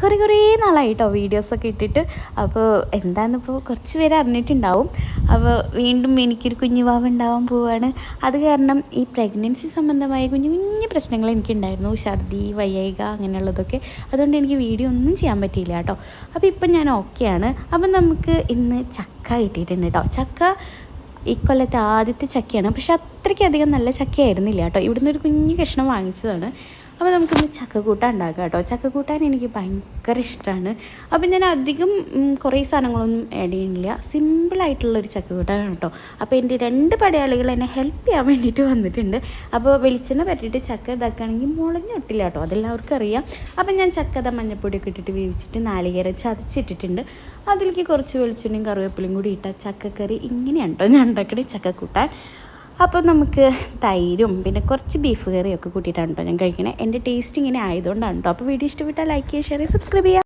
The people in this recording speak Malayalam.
കുറേ കുറേ നാളായിട്ടോ വീഡിയോസൊക്കെ ഇട്ടിട്ട്. അപ്പോൾ എന്താണെന്നിപ്പോൾ കുറച്ച് പേര് അറിഞ്ഞിട്ടുണ്ടാവും. അപ്പോൾ വീണ്ടും എനിക്കൊരു കുഞ്ഞു വാവ് ഉണ്ടാവാൻ പോവുകയാണ് അത് കാരണം ഈ പ്രഗ്നൻസി സംബന്ധമായ കുഞ്ഞു കുഞ്ഞു പ്രശ്നങ്ങൾ എനിക്കുണ്ടായിരുന്നു. ഛർദി വയ്യായിക അങ്ങനെയുള്ളതൊക്കെ. അതുകൊണ്ട് എനിക്ക് വീഡിയോ ഒന്നും ചെയ്യാൻ പറ്റിയില്ല കേട്ടോ. അപ്പോൾ ഇപ്പം ഞാൻ ഓക്കെയാണ് അപ്പം നമുക്ക് ഇന്ന് ചക്ക കിട്ടിയിട്ടുണ്ട് കേട്ടോ. ചക്ക ഈ കൊല്ലത്തെ ആദ്യത്തെ ചക്കയാണ്. പക്ഷെ അത്രയ്ക്കധികം നല്ല ചക്കയായിരുന്നില്ല കേട്ടോ. ഇവിടുന്ന് ഒരു കുഞ്ഞു കഷ്ണം വാങ്ങിച്ചതാണ്. അപ്പോൾ നമുക്കൊന്ന് ചക്കക്കൂട്ടാൻ ഉണ്ടാക്കാം കേട്ടോ. ചക്കക്കൂട്ടാൻ എനിക്ക് ഭയങ്കര ഇഷ്ടമാണ് അപ്പോൾ ഞാൻ അധികം കുറേ സാധനങ്ങളൊന്നും ആഡ് ചെയ്യുന്നില്ല. സിമ്പിളായിട്ടുള്ളൊരു ചക്കക്കൂട്ടാനാണ് കേട്ടോ. അപ്പോൾ എന്റെ രണ്ട് പടയാളികൾ എന്നെ ഹെൽപ്പ് ചെയ്യാൻ വേണ്ടിയിട്ട് വന്നിട്ടുണ്ട്. അപ്പോൾ വെളിച്ചെണ്ണ പറ്റിയിട്ട് ചക്ക ഇതാക്കുകയാണെങ്കിൽ മുളഞ്ഞൊട്ടില്ല കേട്ടോ. അതെല്ലാവർക്കും അറിയാം. അപ്പം ഞാൻ ചക്കത മഞ്ഞപ്പൊടിയൊക്കെ ഇട്ടിട്ട് വേവിച്ചിട്ട് നാളികേര ചതച്ചിട്ടിട്ടുണ്ട്. അതിലേക്ക് കുറച്ച് വെളിച്ചെണ്ണയും കറിവേപ്പിലും കൂടി ഇട്ട ചക്കക്കറി ഇങ്ങനെയാണ് കേട്ടോ ഞാൻ ഉണ്ടാക്കണേ ചക്കക്കൂട്ടാൻ. അപ്പോൾ നമുക്ക് തൈരും പിന്നെ കുറച്ച് ബീഫ് കറിയൊക്കെ കൂട്ടിയിട്ടാണ് കേട്ടോ ഞാൻ കഴിക്കണേ. എന്റെ ടേസ്റ്റ് ഇങ്ങനെ ആയതുകൊണ്ടാണ് കേട്ടോ. അപ്പോൾ വീഡിയോ ഇഷ്ടപ്പെട്ടാൽ ലൈക്ക് ചെയ്യുക ഷെയർ ചെയ്യുക സബ്സ്ക്രൈബ് ചെയ്യുക.